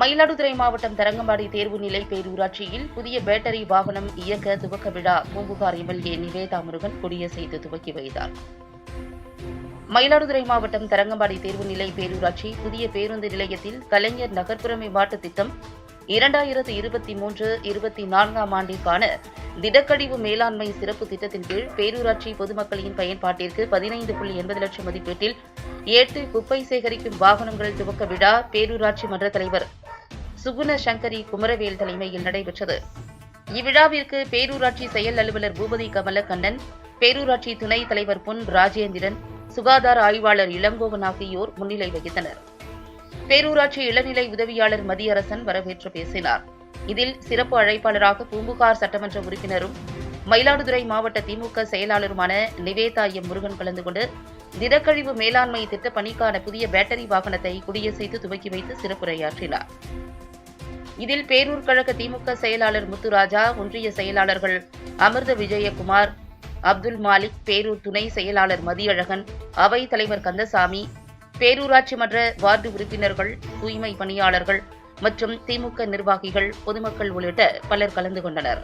மயிலாடுதுறை மாவட்டம் தரங்கம்பாடி தேர்வு நிலை பேரூராட்சியில் புதிய பேட்டரி வாகனம் இயக்க துவக்க விழா. பூம்புகார் எம்எல்ஏ நிவேதா முருகன் கொடியசைத்து துவக்கி வைத்தார். மயிலாடுதுறை மாவட்டம் தரங்கம்பாடி தேர்வு நிலை பேரூராட்சி புதிய பேருந்து நிலையத்தில் கலைஞர் நகர்ப்புற மேம்பாட்டு திட்டம் இரண்டாயிரத்து இருபத்தி மூன்று இருபத்தி நான்காம் ஆண்டிற்கான திடக்கழிவு மேலாண்மை சிறப்பு திட்டத்தின் கீழ் பேரூராட்சி பொதுமக்களின் பயன்பாட்டிற்கு பதினைந்து புள்ளி எண்பது லட்சம் மதிப்பீட்டில் எட்டு குப்பை சேகரிக்கும் வாகனங்கள் துவக்க விழா. பேரூராட்சி மன்ற தலைவர் சுகுண சங்கரி குமரவேல் தலைமையில் நடைபெற்றது. இவ்விழாவிற்கு பேரூராட்சி செயல் அலுவலர் பூபதி கமலக்கண்ணன் பேரூராட்சி துணைத் தலைவர் பொன் ராஜேந்திரன் சுகாதார ஆய்வாளர் இளங்கோவன் ஆகியோர் முன்னிலை வகித்தனர். பேரூராட்சி இளநிலை உதவியாளர் மதியரசன் வரவேற்று பேசினார். இதில் சிறப்பு அழைப்பாளராக பூம்புகார் சட்டமன்ற உறுப்பினரும் மயிலாடுதுறை மாவட்ட திமுக செயலாளருமான நிவேதா எம் முருகன் கலந்து கொண்டு திடக்கழிவு மேலாண்மை திட்ட பணிக்கான புதிய பேட்டரி வாகனத்தை குடியசைத்து துவக்கி வைத்து சிறப்புரையாற்றினார். இதில் பேரூர் கழக திமுக செயலாளர் முத்துராஜா ஒன்றிய செயலாளர்கள் அமிர்த விஜயகுமார் அப்துல் மாலிக் பேரூர் துணை செயலாளர் மதியழகன் அவை தலைவர் கந்தசாமி பேரூராட்சி மன்ற வார்டு உறுப்பினர்கள் தூய்மை பணியாளர்கள் மற்றும் திமுக நிர்வாகிகள் பொதுமக்கள் உள்ளிட்ட பலர் கலந்து கொண்டனர்.